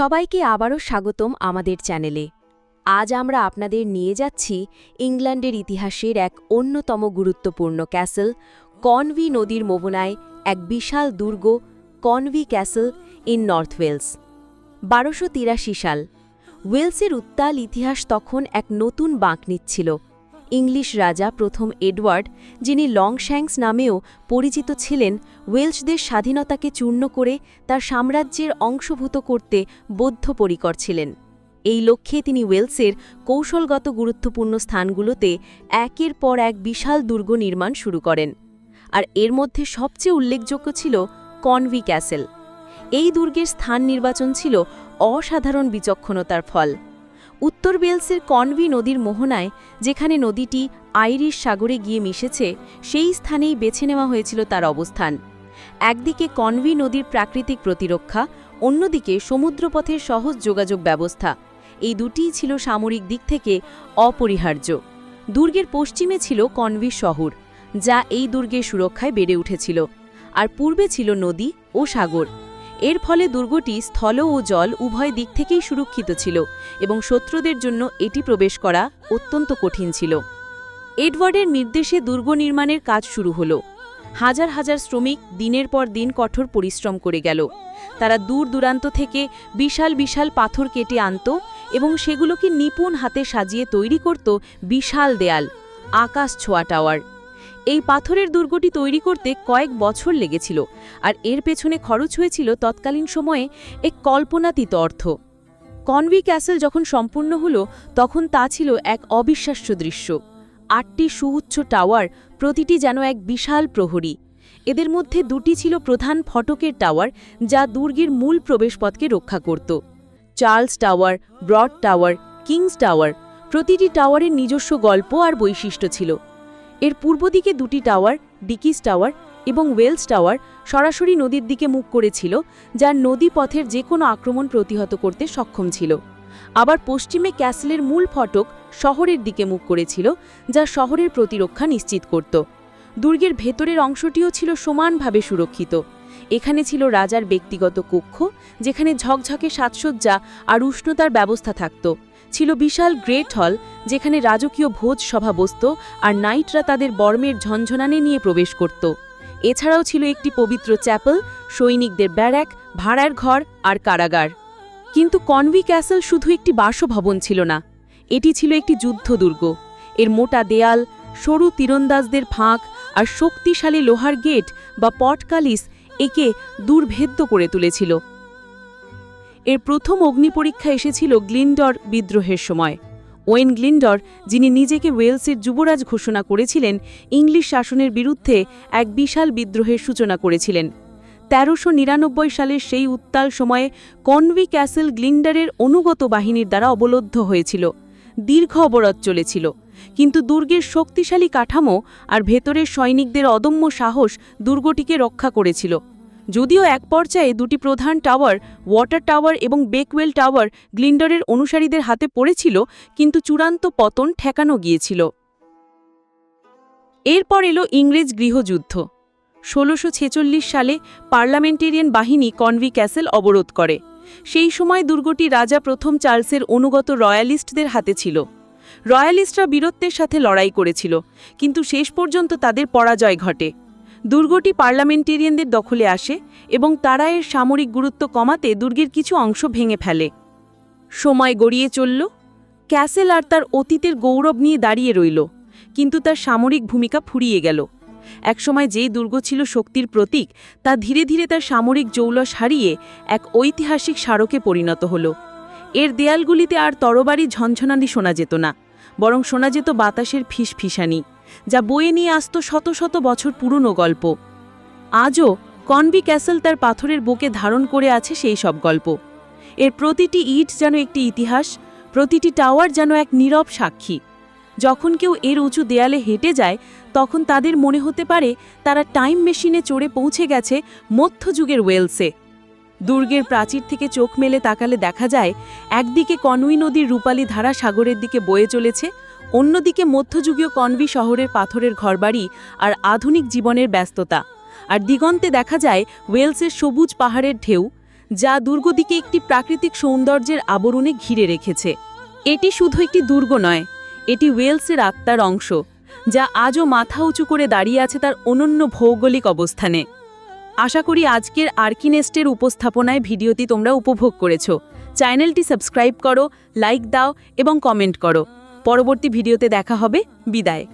সবাইকে আবারও স্বাগতম আমাদের চ্যানেলে। আজ আমরা আপনাদের নিয়ে যাচ্ছি ইংল্যান্ডের ইতিহাসের এক অন্যতম গুরুত্বপূর্ণ ক্যাসেল, কনভি নদীর মোহনায় এক বিশাল দুর্গ, Conwy castle in North Wales. বারোশো সাল, ওয়েলসের উত্তাল ইতিহাস তখন এক নতুন বাঁক নিচ্ছিল। ইংলিশ রাজা প্রথম এডওয়ার্ড, যিনি লংশ্যাংস নামেও পরিচিত ছিলেন ওয়েলসদের স্বাধীনতাকে চূর্ণ করে তার সাম্রাজ্যের অংশভূত করতে বদ্ধপরিকর ছিলেন। এই লক্ষ্যে তিনি ওয়েলসের কৌশলগত গুরুত্বপূর্ণ স্থানগুলোতে একের পর এক বিশাল দুর্গ নির্মাণ শুরু করেন। আর এর মধ্যে সবচেয়ে উল্লেখযোগ্য ছিল কনভি ক্যাসেল। এই দুর্গের স্থান নির্বাচন ছিল অসাধারণ বিচক্ষণতার ফল। উত্তর ওয়েলসের কনভি নদীর মোহনায়, যেখানে নদীটি আইরিশ সাগরে গিয়ে মিশেছে, সেই স্থানেই বেছে নেওয়া হয়েছিল তার অবস্থান। একদিকে কনভি নদীর প্রাকৃতিক প্রতিরক্ষা, অন্যদিকে সমুদ্রপথের সহজ যোগাযোগ ব্যবস্থা। এই দুটিই ছিল সামরিক দিক থেকে অপরিহার্য। দুর্গের পশ্চিমে ছিল কনভি শহর, যা এই দুর্গের সুরক্ষায় বেড়ে উঠেছিল, আর পূর্বে ছিল নদী ও সাগর। এর ফলে দুর্গটি স্থল ও জল উভয় দিক থেকেই সুরক্ষিত ছিল এবং শত্রুদের জন্য এটি প্রবেশ করা অত্যন্ত কঠিন ছিল। এডওয়ার্ডের নির্দেশে দুর্গ নির্মাণের কাজ শুরু হলো। হাজার হাজার শ্রমিক দিনের পর দিন কঠোর পরিশ্রম করে গেল। তারা দূর দূরান্ত থেকে বিশাল বিশাল পাথর কেটে আনত এবং সেগুলোকে নিপুণ হাতে সাজিয়ে তৈরি করত বিশাল দেয়াল, আকাশ ছোঁয়া টাওয়ার। এই পাথরের দুর্গটি তৈরি করতে কয়েক বছর লেগেছিল, আর এর পেছনে খরচ হয়েছিল তৎকালীন সময়ে এক কল্পনাতীত অর্থ। কনভি ক্যাসেল যখন সম্পূর্ণ হল, তখন তা ছিল এক অবিশ্বাস্য দৃশ্য। আটটি সুউচ্চ টাওয়ার, প্রতিটি যেন এক বিশাল প্রহরী। এদের মধ্যে দুটি ছিল প্রধান ফটকের টাওয়ার, যা দুর্গের মূল প্রবেশপথকে রক্ষা করত। Charles tower, broad tower, King's tower, প্রতিটি টাওয়ারের নিজস্ব গল্প আর বৈশিষ্ট্য ছিল। এর পূর্ব দিকে দুটি টাওয়ার, ডিকিস টাওয়ার এবং ওয়েলস টাওয়ার সরাসরি নদীর দিকে মুখ করেছিল যা নদী পথের যে কোনো আক্রমণ প্রতিহত করতে সক্ষম ছিল। আবার পশ্চিমে ক্যাসেলের মূল ফটক শহরের দিকে মুখ করেছিল, যা শহরের প্রতিরক্ষা নিশ্চিত করত। দুর্গের ভেতরের অংশটিও ছিল সমানভাবে সুরক্ষিত। এখানে ছিল রাজার ব্যক্তিগত কক্ষ, যেখানে ঝকঝকে সাজসজ্জা আর উষ্ণতার ব্যবস্থা থাকত। ছিল বিশাল গ্রেট হল, যেখানে রাজকীয় ভোজ সভা বসত আর নাইটরা তাদের বর্মের ঝনঝনানে নিয়ে প্রবেশ করত। এছাড়াও ছিল একটি পবিত্র চ্যাপেল, সৈনিকদের ব্যারাক, ভাড়ার ঘর আর কারাগার। কিন্তু কনভি ক্যাসেল শুধু একটি বাসভবন ছিল না, এটি ছিল একটি যুদ্ধদুর্গ। এর মোটা দেয়াল, সরু তীরন্দাজদের ফাঁক আর শক্তিশালী লোহার গেট বা পটকালিস একে দুর্ভেদ্য করে তুলেছিল। এর প্রথম অগ্নি পরীক্ষা এসেছিল গ্লিন্ডর বিদ্রোহের সময়। ওয়েন গ্লিন্ডর, যিনি নিজেকে ওয়েলসের যুবরাজ ঘোষণা করেছিলেন, ইংলিশ শাসনের বিরুদ্ধে এক বিশাল বিদ্রোহের সূচনা করেছিলেন। তেরোশো নিরানব্বই সালের সেই উত্তাল সময়ে কনভি ক্যাসেল গ্লিন্ডারের অনুগত বাহিনীর দ্বারা অবলুদ্ধ হয়েছিল। দীর্ঘ অবরোধ চলেছিল। কিন্তু দুর্গের শক্তিশালী কাঠামো আর ভেতরের সৈনিকদের অদম্য সাহস দুর্গটিকে রক্ষা করেছিল। যদিও এক পর্যায়ে দুটি প্রধান টাওয়ার, ওয়াটার টাওয়ার এবং বেকওয়েল টাওয়ার গ্লিন্ডারের অনুসারীদের হাতে পড়েছিল, কিন্তু চূড়ান্ত পতন ঠেকানো গিয়েছিল। এরপর এলো ইংরেজ গৃহযুদ্ধ। ষোলোশো সালে পার্লামেন্টেরিয়ান বাহিনী কনভি ক্যাসেল অবরোধ করে। সেই সময় দুর্গটি রাজা প্রথম চার্লসের অনুগত রয়্যালিস্টদের হাতে ছিল। রয়্যালিস্টরা বীরত্বের সাথে লড়াই করেছিল, কিন্তু শেষ পর্যন্ত তাদের পরাজয় ঘটে। দুর্গটি পার্লামেন্টেরিয়ানদের দখলে আসে এবং তারা এর সামরিক গুরুত্ব কমাতে দুর্গের কিছু অংশ ভেঙে ফেলে। সময় গড়িয়ে চলল, ক্যাসেল আর তার অতীতের গৌরব নিয়ে দাঁড়িয়ে রইল, কিন্তু তার সামরিক ভূমিকা ফুরিয়ে গেল। একসময় যেই দুর্গ ছিল শক্তির প্রতীক, তা ধীরে ধীরে তার সামরিক জৌলস হারিয়ে এক ঐতিহাসিক স্মারকে পরিণত হল। এর দেয়ালগুলিতে আর তরবারি ঝনঝনানি শোনা যেত না, বরং শোনা যেত বাতাসের ফিসফিসানি। যা বয়ে নিয়ে আসত শত শত বছর পুরনো গল্প। আজও কনবি ক্যাসেল তার পাথরের বুকে ধারণ করে আছে সেই সব গল্প। এর প্রতিটি ইট যেন একটি ইতিহাস, প্রতিটি টাওয়ার যেন এক নীরব সাক্ষী। যখন কেউ এর উঁচু দেয়ালে হেঁটে যায়, তখন তাদের মনে হতে পারে তারা টাইম মেশিনে চড়ে পৌঁছে গেছে মধ্যযুগের ওয়েলসে। দুর্গের প্রাচীর থেকে চোখ মেলে তাকালে দেখা যায়, একদিকে কনউই নদীর রূপালী ধারা সাগরের দিকে বয়ে চলেছে অন্যদিকে মধ্যযুগীয় কনভি শহরের পাথরের ঘরবাড়ি আর আধুনিক জীবনের ব্যস্ততা। আর দিগন্তে দেখা যায় ওয়েলসের সবুজ পাহাড়ের ঢেউ, যা দুর্গটিকে একটি প্রাকৃতিক সৌন্দর্যের আবরণে ঘিরে রেখেছে। এটি শুধু একটি দুর্গ নয়, এটি ওয়েলসের আত্মার অংশ, যা আজও মাথা উঁচু করে দাঁড়িয়ে আছে তার অনন্য ভৌগোলিক অবস্থানে। আশা করি আজকের আর্কিনেস্টের উপস্থাপনায় ভিডিওটি তোমরা উপভোগ করেছ। চ্যানেলটি সাবস্ক্রাইব করো, লাইক দাও এবং কমেন্ট করো। পরবর্তী ভিডিওতে দেখা হবে। বিদায়।